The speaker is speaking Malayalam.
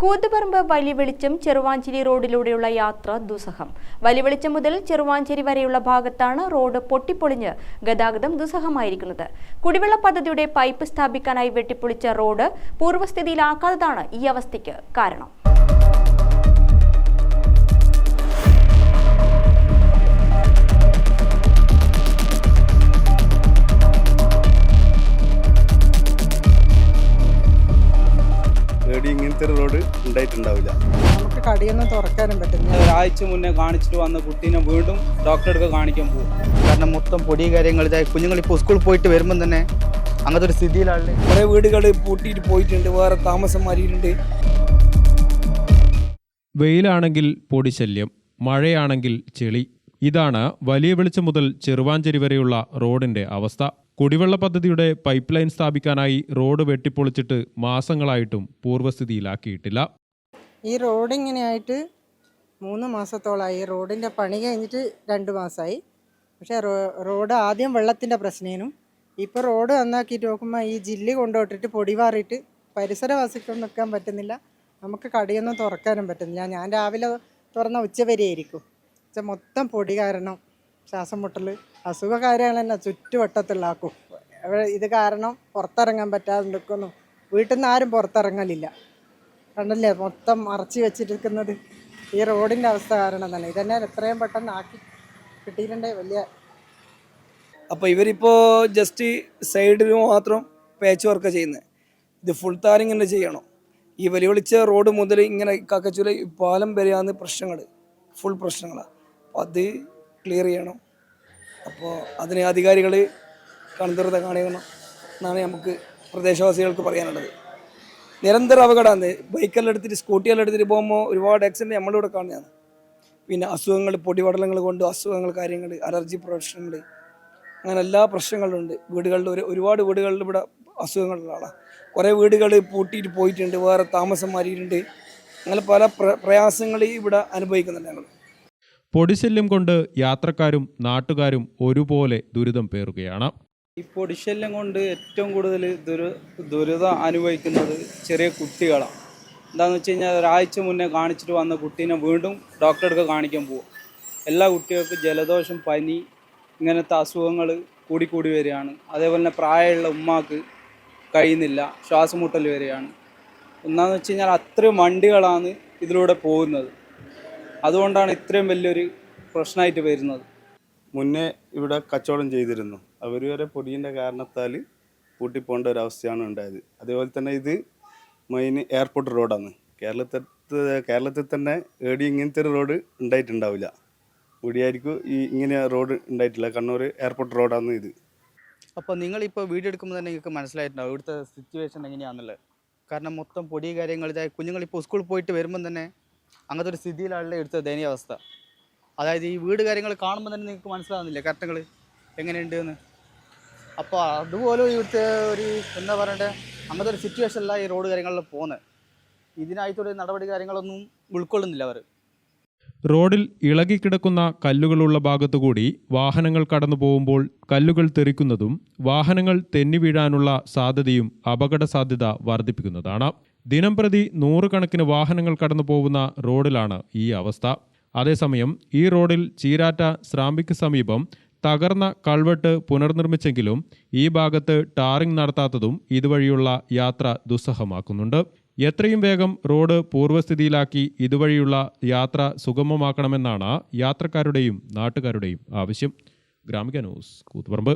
കൂത്തുപറമ്പ് വലിയ വെളിച്ചം ചെറുവാഞ്ചേരി റോഡിലൂടെയുള്ള യാത്ര ദുസ്സഹം. വലിയ വെളിച്ചം മുതൽ ചെറുവാഞ്ചേരി വരെയുള്ള ഭാഗത്താണ് റോഡ് പൊട്ടിപ്പൊളിഞ്ഞ് ഗതാഗതം ദുസ്സഹമായിരിക്കുന്നത്. കുടിവെള്ള പദ്ധതിയുടെ പൈപ്പ് സ്ഥാപിക്കാനായി വെട്ടിപ്പൊളിച്ച റോഡ് പൂർവസ്ഥിതിയിലാക്കാത്തതാണ് ഈ അവസ്ഥയ്ക്ക് കാരണം. ഒരു റോഡ് ഉണ്ടായിട്ടുണ്ടാവില്ല. നമുക്ക് കടിയൊന്നും തുറക്കാനും പറ്റുന്നില്ല. ഒരാഴ്ച മുന്നേ കാണിച്ചിട്ട് വന്ന കുട്ടീനെ വീണ്ടും ഡോക്ടറെ അടുക്ക കാണിക്കാൻ പോകും കാരണം മൊത്തം പൊടി കാര്യങ്ങൾ ഇതായി. കുഞ്ഞുങ്ങൾ ഇപ്പോൾ സ്കൂളിൽ പോയിട്ട് വരുമ്പം തന്നെ അങ്ങനത്തെ ഒരു സ്ഥിതിയിലാണ് കുറേ വീടുകൾ പൂട്ടിയിട്ട് പോയിട്ടുണ്ട്. വേറെ താമസം മാറിയിട്ടുണ്ട് വെയിലാണെങ്കിൽ പൊടിശല്യം മഴയാണെങ്കിൽ ചെളി. ഇതാണ് വലിയ വെളിച്ചം മുതൽ ചെറുവാഞ്ചേരി വരെയുള്ള റോഡിന്റെ അവസ്ഥ. കുടിവെള്ള പദ്ധതിയുടെ പൈപ്പ് ലൈൻ സ്ഥാപിക്കാനായി റോഡ് വെട്ടിപ്പൊളിച്ചിട്ട് മാസങ്ങളായിട്ടും പൂർവസ്ഥിതിയിലാക്കിയിട്ടില്ല. ഈ റോഡ് ഇങ്ങനെയായിട്ട് മൂന്ന് മാസത്തോളമായി റോഡിന്റെ പണി കഴിഞ്ഞിട്ട് രണ്ട് മാസമായി. പക്ഷേ റോഡ് ആദ്യം വെള്ളത്തിന്റെ പ്രശ്നേനും ഇപ്പോൾ റോഡ് നന്നാക്കിയിട്ട് നോക്കുമ്പോൾ ഈ ജില്ലി കൊണ്ടുപോയിട്ടിട്ട് പൊടിവാറിയിട്ട് പരിസരവാസികൾ നിൽക്കാൻ പറ്റുന്നില്ല. നമുക്ക് കടിയൊന്നും തുറക്കാനും പറ്റുന്നില്ല. ഞാൻ രാവിലെ തുറന്ന ഉച്ച മൊത്തം പൊടി കാരണം ശ്വാസം മുട്ടൽ അസുഖകാര്യങ്ങൾ തന്നെ ചുറ്റുവട്ടത്തിലാക്കും. അവിടെ ഇത് കാരണം പുറത്തിറങ്ങാൻ പറ്റാതെ നിൽക്കുന്നു വീട്ടിൽ നിന്ന് ആരും പുറത്തിറങ്ങലില്ല. കണ്ടല്ലേ? മൊത്തം മറച്ച് വെച്ചിരിക്കുന്നത്. ഈ റോഡിന്റെ അവസ്ഥ കാരണം തന്നെ. ഇതന്നെ എത്രയും പെട്ടെന്ന് ആക്കി കിട്ടിയിട്ടുണ്ടേ വലിയ അപ്പോൾ ഇവരിപ്പോൾ ജസ്റ്റ് സൈഡിൽ മാത്രം പേച്ച് വർക്ക് ചെയ്യുന്നത് ഇത് ഫുൾ താരിങ് തന്നെ ചെയ്യണം. ഈ വെല്ലുവിളിച്ച റോഡ് മുതൽ ഇങ്ങനെ കക്കച്ചുല പാലം വരെയാണ് പ്രശ്നങ്ങൾ ഫുൾ പ്രശ്നങ്ങളാണ് അത് ക്ലിയർ ചെയ്യണം. അപ്പോൾ അതിന് അധികാരികൾ കണുതൃത കാണിക്കണം എന്നാണ് നമുക്ക് പ്രദേശവാസികൾക്ക് പറയാനുള്ളത്. നിരന്തര അപകടമാണ് ബൈക്കെല്ലാം എടുത്തിട്ട് സ്കൂട്ടിയെല്ലാം എടുത്തിട്ട് പോകുമ്പോൾ ഒരുപാട് ആക്സിഡന്റ് നമ്മളിവിടെ കാണുന്നതാണ്. പിന്നെ അസുഖങ്ങൾ പൊടിപടലങ്ങൾ കൊണ്ട് അസുഖങ്ങൾ കാര്യങ്ങൾ അലർജി പ്രശ്നങ്ങൾ അങ്ങനെ എല്ലാ പ്രശ്നങ്ങളുണ്ട് വീടുകളിൽ ഒരു ഒരുപാട് വീടുകളിൽ ഇവിടെ അസുഖങ്ങളുള്ള ആളാണ് കുറേ വീടുകൾ പൂട്ടിയിട്ട് പോയിട്ടുണ്ട്. വേറെ താമസം മാറിയിട്ടുണ്ട് അങ്ങനെ പല പ്ര പ്രയാസങ്ങൾ ഇവിടെ അനുഭവിക്കുന്നുണ്ട് ഞങ്ങൾ പൊടിശല്യം കൊണ്ട് യാത്രക്കാരും നാട്ടുകാരും ഒരുപോലെ ദുരിതം പേറുകയാണ്. ഈ പൊടിശല്യം കൊണ്ട് ഏറ്റവും കൂടുതൽ ദുരി ദുരിതം അനുഭവിക്കുന്നത് ചെറിയ കുട്ടികളാണ്. എന്താണെന്ന് വെച്ച് കഴിഞ്ഞാൽ ഒരാഴ്ച മുന്നേ കാണിച്ചിട്ട് വന്ന കുട്ടീനെ വീണ്ടും ഡോക്ടറെ അടുക്ക കാണിക്കാൻ പോകും എല്ലാ കുട്ടികൾക്കും ജലദോഷം പനി ഇങ്ങനത്തെ അസുഖങ്ങൾ കൂടിക്കൂടി വരികയാണ്. അതേപോലെ തന്നെ പ്രായമുള്ള ഉമ്മാക്ക് കഴിയുന്നില്ല ശ്വാസമുട്ടൽ വരികയാണ്. ഒന്നാന്ന് വെച്ച് കഴിഞ്ഞാൽ അത്രയും വണ്ടികളാണ് ഇതിലൂടെ പോകുന്നത്. അതുകൊണ്ടാണ് ഇത്രയും വലിയൊരു പ്രശ്നമായിട്ട് വരുന്നത്. മുന്നേ ഇവിടെ കച്ചവടം ചെയ്തിരുന്നു. അവർ വരെ പൊടിയിന്റെ കാരണത്താൽ പൂട്ടിപ്പോണ്ട ഒരു അവസ്ഥയാണ് ഉണ്ടായത്. അതേപോലെ തന്നെ ഇത് മെയിൻ എയർപോർട്ട് റോഡാണ് കേരളത്തിൽ കേരളത്തിൽ തന്നെ ഏടി ഇങ്ങനത്തെ ഒരു റോഡ് ഉണ്ടായിട്ടുണ്ടാവില്ല. ഇവിടെയായിരിക്കും ഈ ഇങ്ങനെ റോഡ് ഉണ്ടായിട്ടില്ല. കണ്ണൂർ എയർപോർട്ട് റോഡാണ് ഇത്. അപ്പോൾ നിങ്ങളിപ്പോൾ വീഡിയോ എടുക്കുമ്പോൾ തന്നെ നിങ്ങൾക്ക് മനസ്സിലായിട്ടുണ്ടാവും ഇവിടുത്തെ സിറ്റുവേഷൻ എങ്ങനെയാണെന്നുള്ളത്. കാരണം മൊത്തം പൊടി കാര്യങ്ങൾ ഇതായി. കുഞ്ഞുങ്ങൾ ഇപ്പോൾ സ്കൂളിൽ പോയിട്ട് വരുമ്പം തന്നെ അങ്ങനത്തെ ഒരു സ്ഥിതിയിലാണ് ഇവിടുത്തെ ദയനീയാവസ്ഥ അതായത് ഈ വീട് കാര്യങ്ങൾ കാണുമ്പോൾ തന്നെ നിങ്ങൾക്ക് മനസ്സിലാവുന്നില്ല കറക്റ്റുകൾ എങ്ങനെയുണ്ട് എന്ന് അപ്പോൾ അതുപോലെ ഇവിടുത്തെ ഒരു എന്താ പറയണ്ടേ അങ്ങനത്തെ ഒരു സിറ്റുവേഷനല്ല ഈ റോഡ് കാര്യങ്ങളിൽ പോകുന്നത് ഇതിനായിട്ടൊരു നടപടി കാര്യങ്ങളൊന്നും ഉൾക്കൊള്ളുന്നില്ല അവർ. റോഡിൽ ഇളകിക്കിടക്കുന്ന കല്ലുകളുള്ള ഭാഗത്തുകൂടി വാഹനങ്ങൾ കടന്നു പോകുമ്പോൾ കല്ലുകൾ തെറിക്കുന്നതും വാഹനങ്ങൾ തെന്നി വീഴാനുള്ള സാധ്യതയും അപകട സാധ്യത വർദ്ധിപ്പിക്കുന്നതാണ്. ദിനംപ്രതി നൂറുകണക്കിന് വാഹനങ്ങൾ കടന്നു പോകുന്ന റോഡിലാണ് ഈ അവസ്ഥ. അതേസമയം ഈ റോഡിൽ ചീരാറ്റ സ്രാമ്പിക്ക് സമീപം തകർന്ന കൾവെട്ട് പുനർനിർമ്മിച്ചെങ്കിലും ഈ ഭാഗത്ത് ടാറിംഗ് നടത്താത്തതും ഇതുവഴിയുള്ള യാത്ര ദുസ്സഹമാക്കുന്നുണ്ട്. എത്രയും വേഗം റോഡ് പൂർവസ്ഥിതിയിലാക്കി ഇതുവഴിയുള്ള യാത്ര സുഗമമാക്കണമെന്നാണ് യാത്രക്കാരുടെയും നാട്ടുകാരുടെയും ആവശ്യം. ഗ്രാമിക ന്യൂസ് കൂത്തുപറമ്പ്.